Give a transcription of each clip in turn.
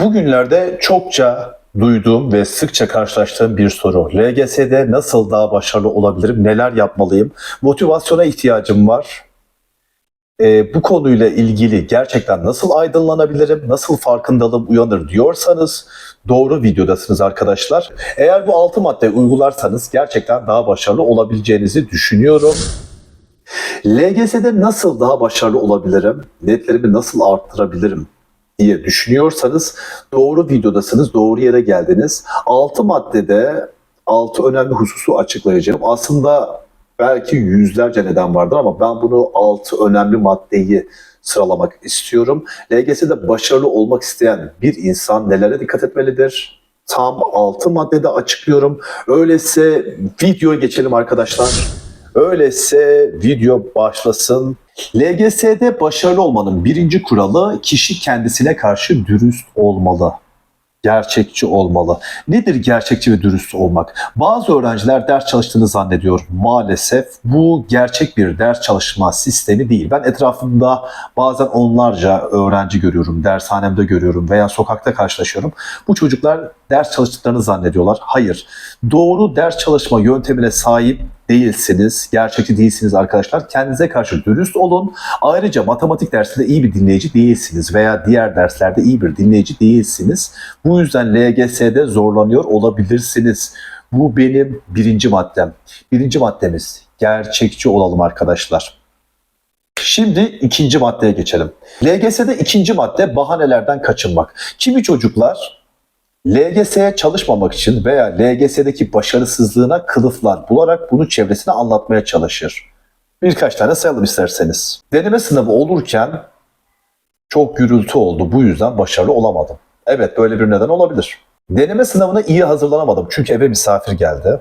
Bugünlerde çokça duyduğum ve sıkça karşılaştığım bir soru. LGS'de nasıl daha başarılı olabilirim? Neler yapmalıyım? Motivasyona ihtiyacım var. Ee, bu konuyla ilgili gerçekten nasıl aydınlanabilirim? Nasıl farkındalığım uyanır diyorsanız doğru videodasınız arkadaşlar. Eğer bu altı maddeyi uygularsanız gerçekten daha başarılı olabileceğinizi düşünüyorum. LGS'de nasıl daha başarılı olabilirim? Netlerimi nasıl arttırabilirim? Diye düşünüyorsanız doğru videodasınız, doğru yere geldiniz. 6 maddede 6 önemli hususu açıklayacağım. Aslında belki yüzlerce neden vardır ama ben bunu 6 önemli maddeyi sıralamak istiyorum. LGS'de başarılı olmak isteyen bir insan nelere dikkat etmelidir? Tam 6 maddede açıklıyorum. Öyleyse videoya geçelim arkadaşlar. Öyleyse video başlasın. LGS'de başarılı olmanın birinci kuralı kişi kendisine karşı dürüst olmalı. Gerçekçi olmalı. Nedir gerçekçi ve dürüst olmak? Bazı öğrenciler ders çalıştığını zannediyor. Maalesef bu gerçek bir ders çalışma sistemi değil. Ben etrafımda bazen onlarca öğrenci görüyorum, dershanemde görüyorum veya sokakta karşılaşıyorum. Bu çocuklar ders çalıştıklarını zannediyorlar. Hayır. Doğru ders çalışma yöntemine sahip değilsiniz, gerçekçi değilsiniz arkadaşlar. Kendinize karşı dürüst olun. Ayrıca matematik dersinde iyi bir dinleyici değilsiniz veya diğer derslerde iyi bir dinleyici değilsiniz. Bu yüzden LGS'de zorlanıyor olabilirsiniz. Bu benim birinci maddem. Birinci maddemiz gerçekçi olalım arkadaşlar. Şimdi ikinci maddeye geçelim. LGS'de ikinci madde bahanelerden kaçınmak. Kimi çocuklar LGS'ye çalışmamak için veya LGS'deki başarısızlığına kılıflar bularak bunu çevresine anlatmaya çalışır. Birkaç tane sayalım isterseniz. Deneme sınavı olurken çok gürültü oldu. Bu yüzden başarılı olamadım. Evet böyle bir neden olabilir. Deneme sınavına iyi hazırlanamadım çünkü eve misafir geldi.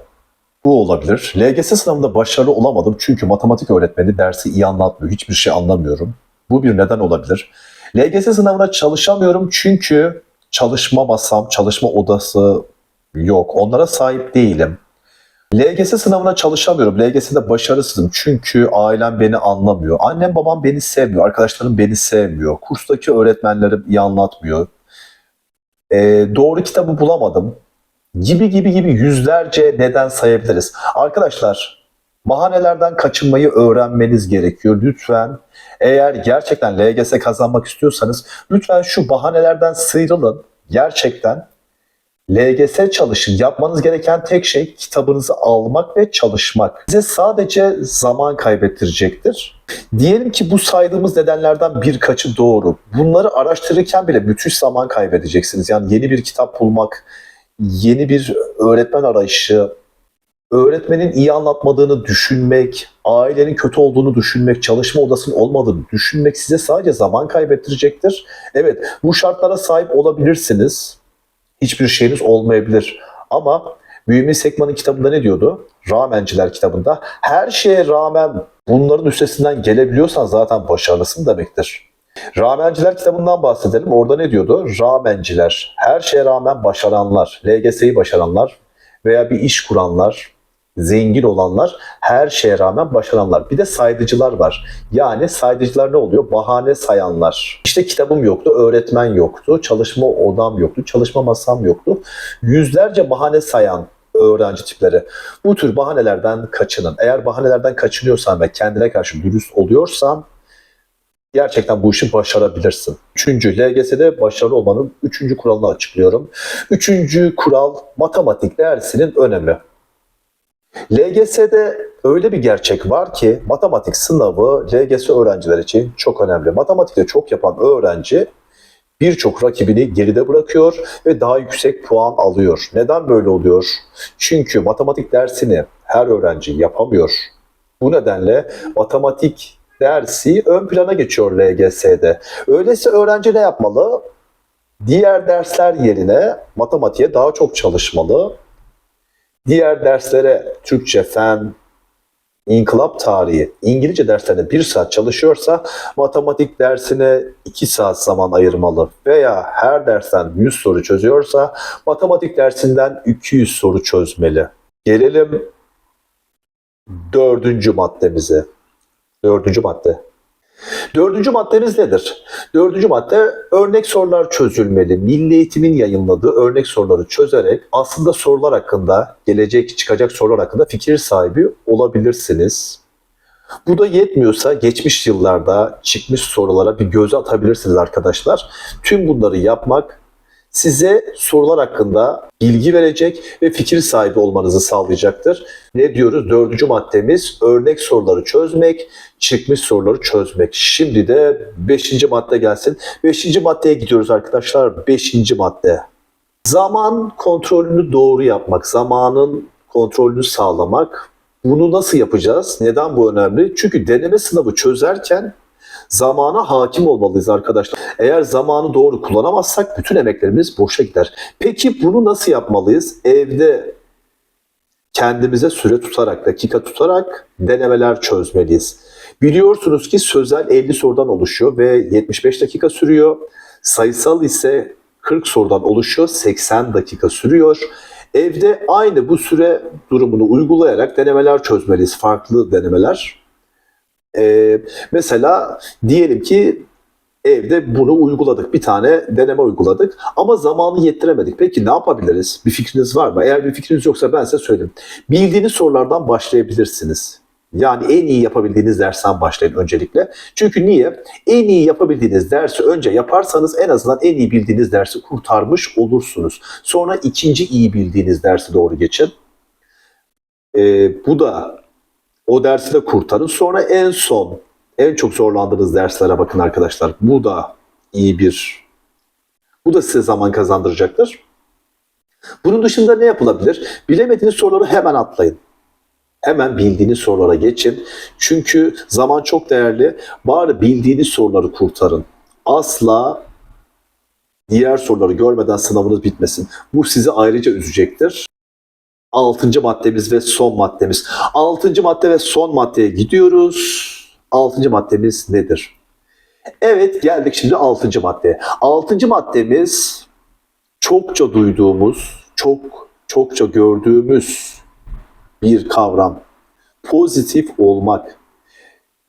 Bu olabilir. LGS sınavında başarılı olamadım çünkü matematik öğretmeni dersi iyi anlatmıyor. Hiçbir şey anlamıyorum. Bu bir neden olabilir. LGS sınavına çalışamıyorum çünkü çalışma masam, çalışma odası yok. Onlara sahip değilim. LGS sınavına çalışamıyorum. LGS'de başarısızım çünkü ailem beni anlamıyor. Annem babam beni sevmiyor. Arkadaşlarım beni sevmiyor. Kurstaki öğretmenlerim iyi anlatmıyor. Ee, doğru kitabı bulamadım. Gibi gibi gibi yüzlerce neden sayabiliriz. Arkadaşlar bahanelerden kaçınmayı öğrenmeniz gerekiyor. Lütfen eğer gerçekten LGS kazanmak istiyorsanız lütfen şu bahanelerden sıyrılın. Gerçekten LGS çalışın. Yapmanız gereken tek şey kitabınızı almak ve çalışmak. Size sadece zaman kaybettirecektir. Diyelim ki bu saydığımız nedenlerden birkaçı doğru. Bunları araştırırken bile müthiş zaman kaybedeceksiniz. Yani yeni bir kitap bulmak, yeni bir öğretmen arayışı, öğretmenin iyi anlatmadığını düşünmek, ailenin kötü olduğunu düşünmek, çalışma odasının olmadığını düşünmek size sadece zaman kaybettirecektir. Evet, bu şartlara sahip olabilirsiniz. Hiçbir şeyiniz olmayabilir. Ama Mümin Sekman'ın kitabında ne diyordu? Rağmenciler kitabında. Her şeye rağmen bunların üstesinden gelebiliyorsan zaten başarılısın demektir. Rağmenciler kitabından bahsedelim. Orada ne diyordu? Rağmenciler, her şeye rağmen başaranlar, LGS'yi başaranlar veya bir iş kuranlar, zengin olanlar, her şeye rağmen başaranlar. Bir de saydıcılar var. Yani saydıcılar ne oluyor? Bahane sayanlar. İşte kitabım yoktu, öğretmen yoktu, çalışma odam yoktu, çalışma masam yoktu. Yüzlerce bahane sayan öğrenci tipleri. Bu tür bahanelerden kaçının. Eğer bahanelerden kaçınıyorsan ve kendine karşı dürüst oluyorsan gerçekten bu işi başarabilirsin. Üçüncü, LGS'de başarılı olmanın üçüncü kuralını açıklıyorum. Üçüncü kural matematik dersinin önemi. LGS'de öyle bir gerçek var ki matematik sınavı LGS öğrenciler için çok önemli. Matematikte çok yapan öğrenci birçok rakibini geride bırakıyor ve daha yüksek puan alıyor. Neden böyle oluyor? Çünkü matematik dersini her öğrenci yapamıyor. Bu nedenle matematik dersi ön plana geçiyor LGS'de. Öyleyse öğrenci ne yapmalı? Diğer dersler yerine matematiğe daha çok çalışmalı. Diğer derslere Türkçe, fen, inkılap tarihi, İngilizce derslerine bir saat çalışıyorsa matematik dersine iki saat zaman ayırmalı. Veya her dersten 100 soru çözüyorsa matematik dersinden 200 soru çözmeli. Gelelim dördüncü maddemize. Dördüncü madde. Dördüncü maddemiz nedir? Dördüncü madde örnek sorular çözülmeli. Milli Eğitim'in yayınladığı örnek soruları çözerek aslında sorular hakkında, gelecek çıkacak sorular hakkında fikir sahibi olabilirsiniz. Bu da yetmiyorsa geçmiş yıllarda çıkmış sorulara bir göz atabilirsiniz arkadaşlar. Tüm bunları yapmak size sorular hakkında bilgi verecek ve fikir sahibi olmanızı sağlayacaktır. Ne diyoruz? Dördüncü maddemiz örnek soruları çözmek, çıkmış soruları çözmek. Şimdi de beşinci madde gelsin. Beşinci maddeye gidiyoruz arkadaşlar. Beşinci madde. Zaman kontrolünü doğru yapmak, zamanın kontrolünü sağlamak. Bunu nasıl yapacağız? Neden bu önemli? Çünkü deneme sınavı çözerken zamana hakim olmalıyız arkadaşlar. Eğer zamanı doğru kullanamazsak bütün emeklerimiz boşa gider. Peki bunu nasıl yapmalıyız? Evde kendimize süre tutarak, dakika tutarak denemeler çözmeliyiz. Biliyorsunuz ki sözel 50 sorudan oluşuyor ve 75 dakika sürüyor. Sayısal ise 40 sorudan oluşuyor, 80 dakika sürüyor. Evde aynı bu süre durumunu uygulayarak denemeler çözmeliyiz, farklı denemeler. Ee, mesela diyelim ki evde bunu uyguladık. Bir tane deneme uyguladık ama zamanı yettiremedik. Peki ne yapabiliriz? Bir fikriniz var mı? Eğer bir fikriniz yoksa ben size söyleyeyim. Bildiğiniz sorulardan başlayabilirsiniz. Yani en iyi yapabildiğiniz dersten başlayın öncelikle. Çünkü niye? En iyi yapabildiğiniz dersi önce yaparsanız en azından en iyi bildiğiniz dersi kurtarmış olursunuz. Sonra ikinci iyi bildiğiniz dersi doğru geçin. Ee, bu da o dersi de kurtarın. Sonra en son en çok zorlandığınız derslere bakın arkadaşlar. Bu da iyi bir bu da size zaman kazandıracaktır. Bunun dışında ne yapılabilir? Bilemediğiniz soruları hemen atlayın. Hemen bildiğiniz sorulara geçin. Çünkü zaman çok değerli. Bari bildiğiniz soruları kurtarın. Asla diğer soruları görmeden sınavınız bitmesin. Bu sizi ayrıca üzecektir. Altıncı maddemiz ve son maddemiz. Altıncı madde ve son maddeye gidiyoruz. Altıncı maddemiz nedir? Evet geldik şimdi altıncı maddeye. Altıncı maddemiz çokça duyduğumuz, çok çokça gördüğümüz bir kavram. Pozitif olmak.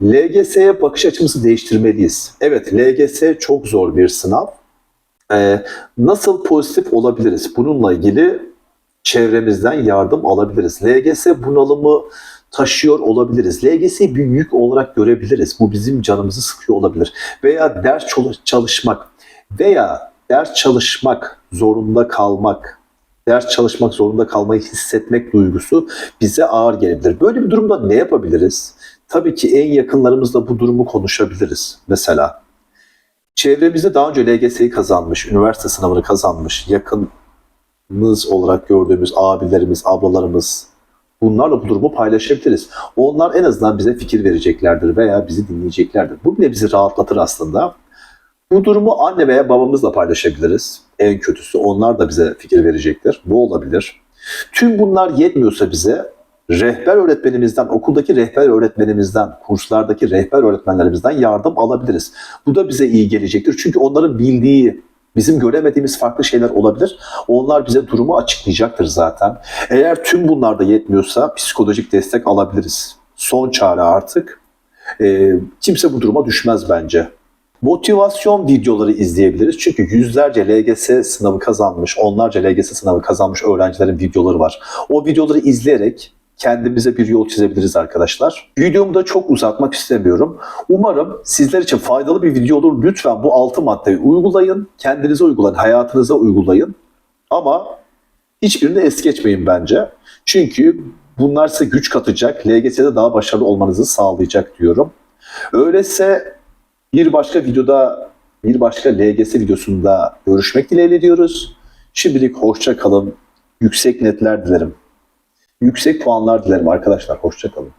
LGS'ye bakış açımızı değiştirmeliyiz. Evet LGS çok zor bir sınav. Ee, nasıl pozitif olabiliriz? Bununla ilgili çevremizden yardım alabiliriz. LGS bunalımı taşıyor olabiliriz. LGS'yi bir yük olarak görebiliriz. Bu bizim canımızı sıkıyor olabilir. Veya ders çalışmak veya ders çalışmak zorunda kalmak, ders çalışmak zorunda kalmayı hissetmek duygusu bize ağır gelebilir. Böyle bir durumda ne yapabiliriz? Tabii ki en yakınlarımızla bu durumu konuşabiliriz. Mesela çevremizde daha önce LGS'yi kazanmış, üniversite sınavını kazanmış, yakınımız olarak gördüğümüz abilerimiz, ablalarımız, bunlarla bu durumu paylaşabiliriz. Onlar en azından bize fikir vereceklerdir veya bizi dinleyeceklerdir. Bu bile bizi rahatlatır aslında. Bu durumu anne veya babamızla paylaşabiliriz. En kötüsü onlar da bize fikir verecektir. Bu olabilir. Tüm bunlar yetmiyorsa bize rehber öğretmenimizden, okuldaki rehber öğretmenimizden, kurslardaki rehber öğretmenlerimizden yardım alabiliriz. Bu da bize iyi gelecektir. Çünkü onların bildiği, bizim göremediğimiz farklı şeyler olabilir. Onlar bize durumu açıklayacaktır zaten. Eğer tüm bunlar da yetmiyorsa psikolojik destek alabiliriz. Son çare artık. E, kimse bu duruma düşmez bence. Motivasyon videoları izleyebiliriz. Çünkü yüzlerce LGS sınavı kazanmış, onlarca LGS sınavı kazanmış öğrencilerin videoları var. O videoları izleyerek kendimize bir yol çizebiliriz arkadaşlar. Videomu da çok uzatmak istemiyorum. Umarım sizler için faydalı bir video olur. Lütfen bu altı maddeyi uygulayın. Kendinize uygulayın, hayatınıza uygulayın. Ama hiçbirini es geçmeyin bence. Çünkü bunlar size güç katacak, LGS'de daha başarılı olmanızı sağlayacak diyorum. Öyleyse bir başka videoda, bir başka LGS videosunda görüşmek dileğiyle diyoruz. Şimdilik hoşça kalın. Yüksek netler dilerim. Yüksek puanlar dilerim arkadaşlar. Hoşça kalın.